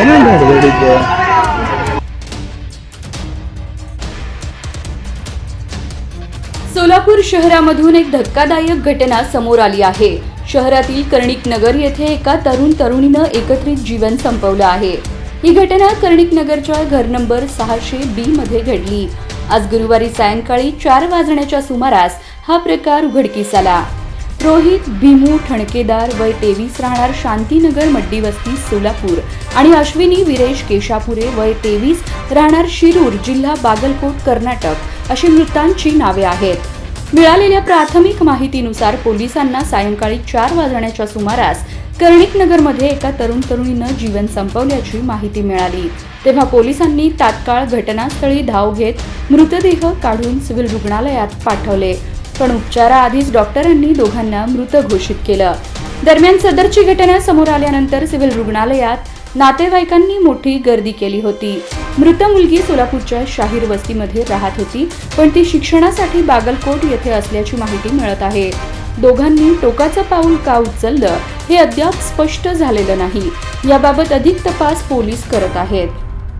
ಏನು ಹೊಡೆದಿದ್ದೆ सोलापूर शहरामधून एक धक्कादायक घटना समोर आली आहे शहरातील कर्णिक नगर येथे एका तरुण तरुणीनं एकत्रित जीवन संपवलं आहे ही घटना कर्णिक नगरच्या घर नंबर सहाशे बी मध्ये घडली आज गुरुवारी सायंकाळी चार वाजण्याच्या सुमारास हा प्रकार उघडकीस आला रोहित भीमू ठणकेदार वय तेवीस राहणार शांतीनगर मड्डी वस्ती सोलापूर आणि अश्विनी विरेश केशापुरे वय तेवीस राहणार शिरूर जिल्हा बागलकोट कर्नाटक अशी मृतांची नावे आहेत. मिळालेल्या प्राथमिक माहितीनुसार पोलिसांना सायंकाळी चार वाजण्याच्या सुमारास कर्णिकनगरमध्ये एका तरुण तरुणीनं जीवन संपवल्याची माहिती मिळाली. तेव्हा पोलिसांनी तात्काळ घटनास्थळी धाव घेत मृतदेह काढून सिव्हिल रुग्णालयात पाठवले. पण उपचाराआधीच डॉक्टरांनी दोघांना मृत घोषित केलं. दरम्यान सदरची घटना समोर आल्यानंतर सिव्हिल रुग्णालयात नातेवाईकांनी मोठी गर्दी केली होती. मृत मुलगी सोलापूरच्या शाहीर वस्तीमध्ये राहत होती पण ती शिक्षणासाठी बागलकोट येथे असल्याची माहिती मिळत आहे. दोघांनी टोकाचं पाऊल का उचललं हे अद्याप स्पष्ट झालेलं नाही. याबाबत अधिक तपास पोलीस करत आहेत.